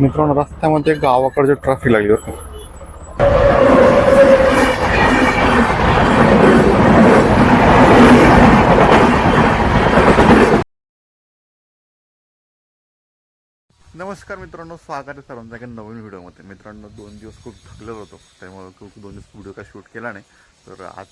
मित्रांनो रस्त्यामध्ये गावाकडचे ट्रॅफिक लागली होती नमस्कार मित्रांनो स्वागत आहे सर्वांचा एका नवीन व्हिडिओमध्ये. मित्रांनो दोन दिवस खूप थकलेलो होतो त्यामुळे खूप दोन दिवस व्हिडिओ काय शूट केला नाही. तर आज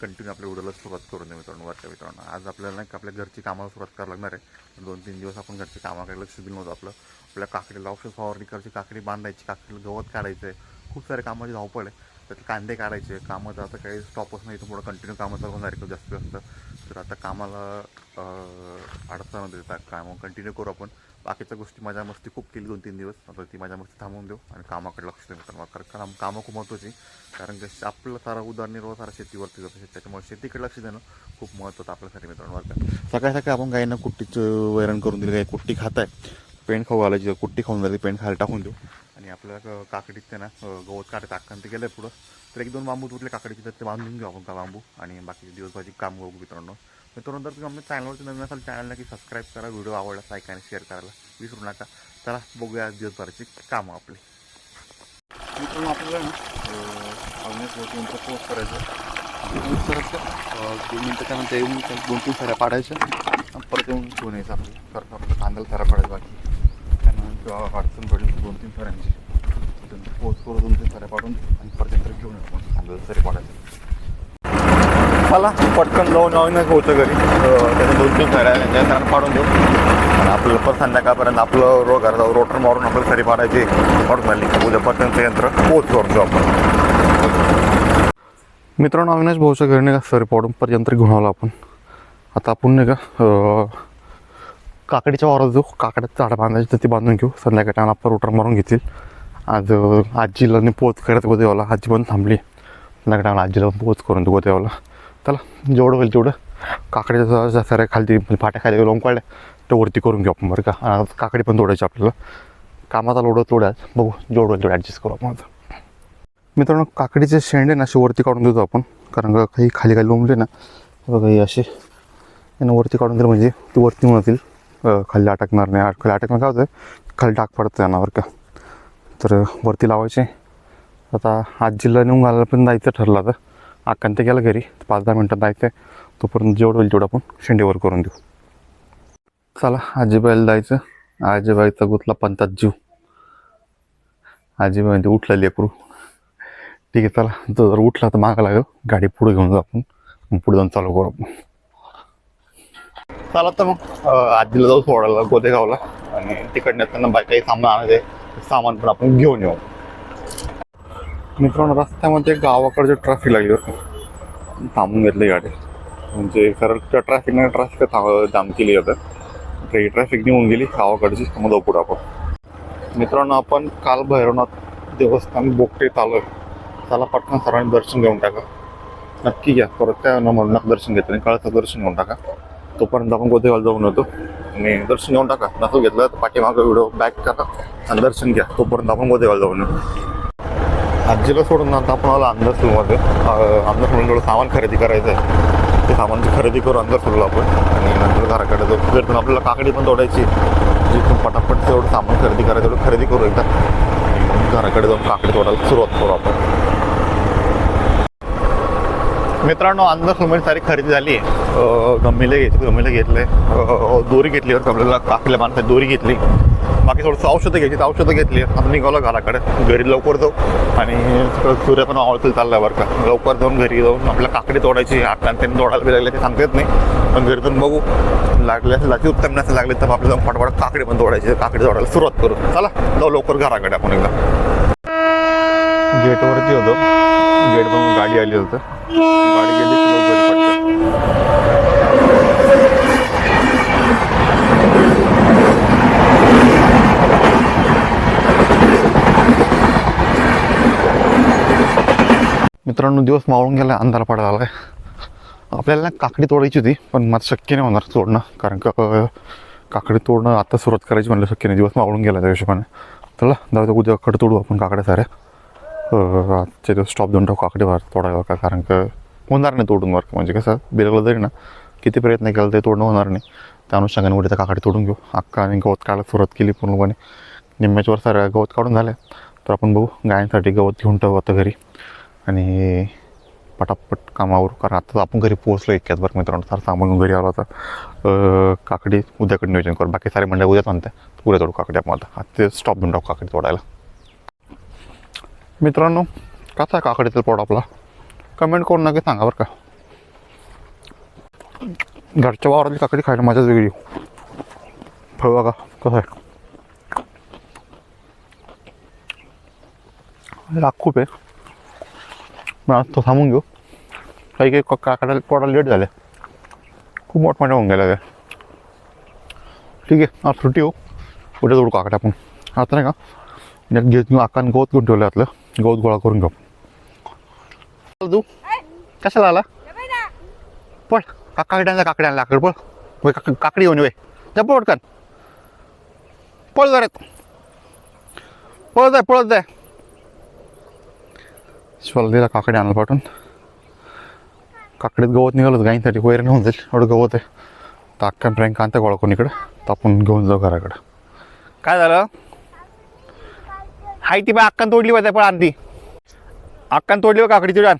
कंटिन्यू आपल्या उडायला सुरुवात करून दे मित्रांनो वाटतं मित्रांनो. आज आपल्याला नाही का आपल्या घरची कामाला सुरुवात करावं लागणार आहे. दोन तीन दिवस आपण घरची कामाकडे लक्ष दिलं नव्हतं आपलं. आपल्या काकडीला औषध फवारणी करायची काकडी बांधायची काकडीला गवत काढायचं आहे खूप सारे कामाची धावपळ आहे त्यात कांदे काढायचे. कामाचं आता काही स्टॉपच नाही तर पुढं कंटिन्यू कामं चालू होणार आहे जास्त जास्त. तर आता कामाला अडचण न देता काम कंटिन्यू करू आपण. बाकीच्या गोष्टी माझ्या मस्ती खूप केली दोन तीन दिवस. आता ती माझ्या मस्ती थांबवून देऊ आणि कामाकडे लक्ष देऊ. कारण कारण काम कामं खूप महत्त्वाची कारण की आपलं सारा उदरनिर्वाह सारा शेतीवरती जातो. त्याच्यामुळे शेतीकडे लक्ष देणं खूप महत्त्वाचं आपल्यासाठी मित्रांनो वर्ग का? सकाळी सकाळी आपण गायींना कुट्टीचं वैरण करून दिली. काही कुट्टी खात आहे पेंट खाऊ घालायची. कुट्टी खाऊन झाली पेंट खायला टाकून देऊ. आणि आपल्याला क- काकडीत ते ना गवत काढत टाकताना ते गेलं पुढं. तर एक दोन बांबू तुटले काकडीचे तर ते बांधून घेऊ आपण का बांबू? आणि बाकी दिवसभराची काम बघू मित्रांनो. मित्रांनो जर तुम्ही आमच्या चॅनलवरती नवीन असाल चॅनल नक्की सबस्क्राईब करा व्हिडिओ आवडला लाईक आणि शेअर करायला विसरू नका. चला बघूया आज दिवसभराची कामं आपली. मित्रांनो आपल्याला ना अविनाश पोस्ट करायचं करायचं दोन मिनटं त्यानंतर येऊन दोन तीन साऱ्या पाडायच्या. आणि परत येऊन घेऊन यायचं आपलं. परत आपलं कांद्याला साऱ्या पाडायचं बाकी. त्यानंतर अडचण पडली दोन तीन साऱ्यांची पोस्ट करून दोन तीन साऱ्या पाडून आणि परत नंतर घेऊन येऊ आपण कांद्याला सारे पाडायचं मला पटकन जाऊन अविनाश होतं घरी. अं, त्याने दोन तीन साऱ्या साऱ्या पाडून देऊ. आणि आपलं परत संध्याकाळपर्यंत आपलं रो घर जाऊ रोटर मारून आपल्याला सरी पाडायची पाडून झाली उद्या परत त्यांचं यंत्र पोच करून देऊ आपण. मित्रांनो अविनाश भाऊच्या घरी नाही का सरी पाडून परत यंत्र घेऊन आलो आपण. आता आपण नाही का काकडीच्या वावरात जाऊ. काकड्यात झाडं बांधायची तर ती बांधून घेऊ. संध्याकाळी टाइम आपण रोटर मारून घेतील. आज आजीला पोच करत गोदेवाला. आजी पण थांबली. संध्याकाळी आजीला पण पोच करून देऊ गोदेवाला. त्याला जेवढं होईल तेवढं. काकडीचं ज्या साऱ्या खालती म्हणजे फाट्या खाली लावून काढल्या वरती करून घेऊ आपण बरं का. आणि काकडी पण तोडायची आपल्याला. कामाचा लोडत तोड्याच बघू जेवढं होईल तेवढं ॲडजस्ट करू आपण आता. मित्रांनो काकडीचे शेंडे ना असे वरती काढून देतो आपण. कारण का काही खाली खाली लोंबले ना बघा हे असे यांना वरती काढून दिलं म्हणजे ती वरती म्हणतील खाली अटकणार नाही. खाली अटकणार काय होतं खाली डाग पडतं त्यांना का. तर वरती लावायचे. आता आज जिल्हा नेऊन घालायला पण जायचं ठरलं आता. अक्कान ते गेलं घरी. पाच दहा मिनटात जायचं आहे. तोपर्यंत जेवढं होईल तेवढं आपण शेंडेवर करून देऊ. चला आजीबाईला जायचं. आजीबाईचा गुतला पंतात जीव. आजीबाई उठला उठलं लेकरू. ठीक आहे चला. जर उठला तर मागा लागेल. गाडी पुढे घेऊन जाऊ आपण. मग पुढे जाऊन चालू करू आपण. चला तर मग आजीला जाऊ सोडायला गोदेगावला आणि तिकडनं त्यांना बाय काही सामान आणायचं सामान पण आपण घेऊन येऊ. मित्रांनो रस्त्यामध्ये गावाकडचे ट्रॅफिक लागली बरं थांबून घेतली गाडी. म्हणजे खरं त्या ट्रॅफिकने ट्रॅफिक थांब जाम केली जातं तर ही ट्रॅफिक निघून गेली गावाकडची मग जाऊ पुढं आपण. मित्रांनो आपण काल भैरवनाथ देवस्थान बोगटेत चालू त्याला पटकन सर्वांनी दर्शन घेऊन टाका. नक्की घ्या. परत त्या म्हणून दर्शन घेतलं आणि काळाचं दर्शन घेऊन टाका. तोपर्यंत आपण गोदेवाल जाऊन येतो. आणि दर्शन घेऊन टाका. नसं घेतलं तर पाठीमागं व्हिडिओ बॅक करा आणि दर्शन घ्या. तोपर्यंत आपण गोदेवाल जाऊन येतो आजीला सोडून आता आपण आलो अंधरसूलमध्ये अंधरसूलमध्ये थोडं सामान खरेदी करायचं आहे. ते सामानची खरेदी करू अंधरसूलला आपण. आणि नंतर घराकडे जाऊ. पण आपल्याला काकडी पण तोडायची जिथून पटापट तेवढं सामान खरेदी करायचं तेवढं खरेदी करू एकदा. घराकडे जाऊन काकडी तोडायला सुरुवात करू आपण. मित्रांनो अंधरसूलमध्ये सारी खरेदी झाली आहे. गम्मीला घेतली गम्मीला घेतले. दोरी घेतली बरं काकल्या माणसं दोरी घेतली. बाकी थोडंसं औषधं घ्यायची तर औषधं घेतली. आता निघालो घराकडे. घरी लवकर जाऊ. आणि सगळं सूर्य पण आवडतील चाललं बरं का. लवकर जाऊन घरी जाऊन आपल्या काकडी तोडायची. आता त्यांनी तोडायला बी लागले ते सांगता येत नाही. पण घरी जाऊन बघू. लागले लाची लागले उत्तम नसेल लागले तर आपल्याला जाऊन फटाफट काकडी पण तोडायची काकडी तोडायला सुरुवात करू. चला जाऊ लवकर घराकडे आपण एकदा. गेटवरती होतो. गेट पण गाडी आली होतं. गाडी गेली मित्रांनो दिवस मावळून गेला अंधार पडायला आलाय आपल्याला काकडी तोडायची होती पण मला शक्य नाही होणार तोडणं कारण का काकडी तोडणं आता सुरुवात करायची म्हणलं शक्य नाही. दिवस मावळून गेला त्या हिशोबाने. चला जाऊ उद्या कड तोडू आपण काकड्या साऱ्या. त्याचं दिवस स्टॉप देऊन टाकू आकडे बाहेर तोडायला का? कारण का होणार नाही तोडून वर्क म्हणजे कसं बिरगलं तरी ना किती प्रयत्न केला तरी तोडणं होणार नाही. त्या अनुषंगाने उद्या त्या काकडी तोडून घेऊ. अक्का आणि गवत काढायला सुरुवात केली पूर्णपणे. निम्म्याच्यावर सर गवत काढून झालं तर आपण बघू गायांसाठी गवत घेऊन ठेवू आता घरी. आणि पटापट कामावर कारण आता आपण घरी पोहोचलो इतक्यात बरं मित्रांनो. सार सामान घरी आलो आता. काकडी उद्याकडे नियोजन करू. बाकी सारे म्हणजे उद्याच म्हणते उद्या तोडू काकडी आपण आता. ते स्टॉप देऊन टाकू काकडी तोडायला. मित्रांनो कसा आहे काकडीचा पोट आपला? कमेंट करून नक्की सांगा बरं का. घरच्या वावरातली काकडी खायला मजाच वेगळी. फळ बघा कसं आहे. राख खूप आहे. मग आज तो थांबून घेऊ. काही काही काकड्या काकड्याला पोटाला लेट झाले. खूप मोठमोठ्या होऊन गेल्या त्या ठीक आहे आज सुट्टी हो. उद्या जोडू काकड्या आपण. आता नाही का? घेत घेऊन आकान गवत घेऊन ठेवलं आतलं. गवत गोळा करून घेऊ. तू? कशाला आला? पळ का काकड्यांना लाकड पळ वय काकडी येऊन वय जा पटकन. पळ जरात पळत जाय पळत जाय शिवाला दिला काकडी आणायला पाठवून. काकडीत गवत निघालं गाईंसाठी वैरण होऊन जाईल. एवढं गवत आहे. तर अख्खा ड्रँक गोळा करून इकडं. तर आपण घेऊन जाऊ घराकडं. काय झालं? हाय ती बाय अक्कान तोडली पाहिजे पण आणती अक्कान तोडली बा काकडी तुझ्या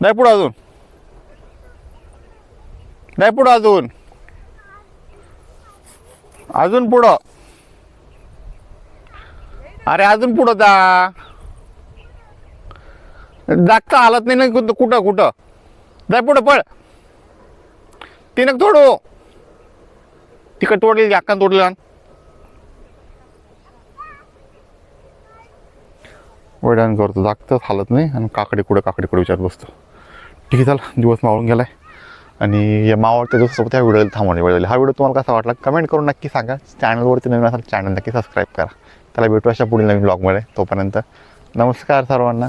नाही पुढं अजून. नाही पुढं अजून. अजून पुढं. अरे अजून पुढं जा. जागता हालत नाही ना कुठं कुठं कुठं. जाय पुढं पळ. तिनं तोडू. तिकडं तोडली अक्कान तोडली वैडान करतो जागतच हालत नाही आणि काकडे कुठं काकडे कुठे विचार बसतो. ठीक आहे चला दिवस मावळून गेलाय. आणि या मावळत्या दिवसासोबत या व्हिडिओला थांबवणे वेळ हा व्हिडिओ तुम्हाला कसा वाटला कमेंट करून नक्की सांगा. चॅनलवरती नवीन असाल चॅनल नक्की सबस्क्राईब करा. त्याला भेटू अशा पुढील नवीन ब्लॉगमध्ये तोपर्यंत नमस्कार सर्वांना.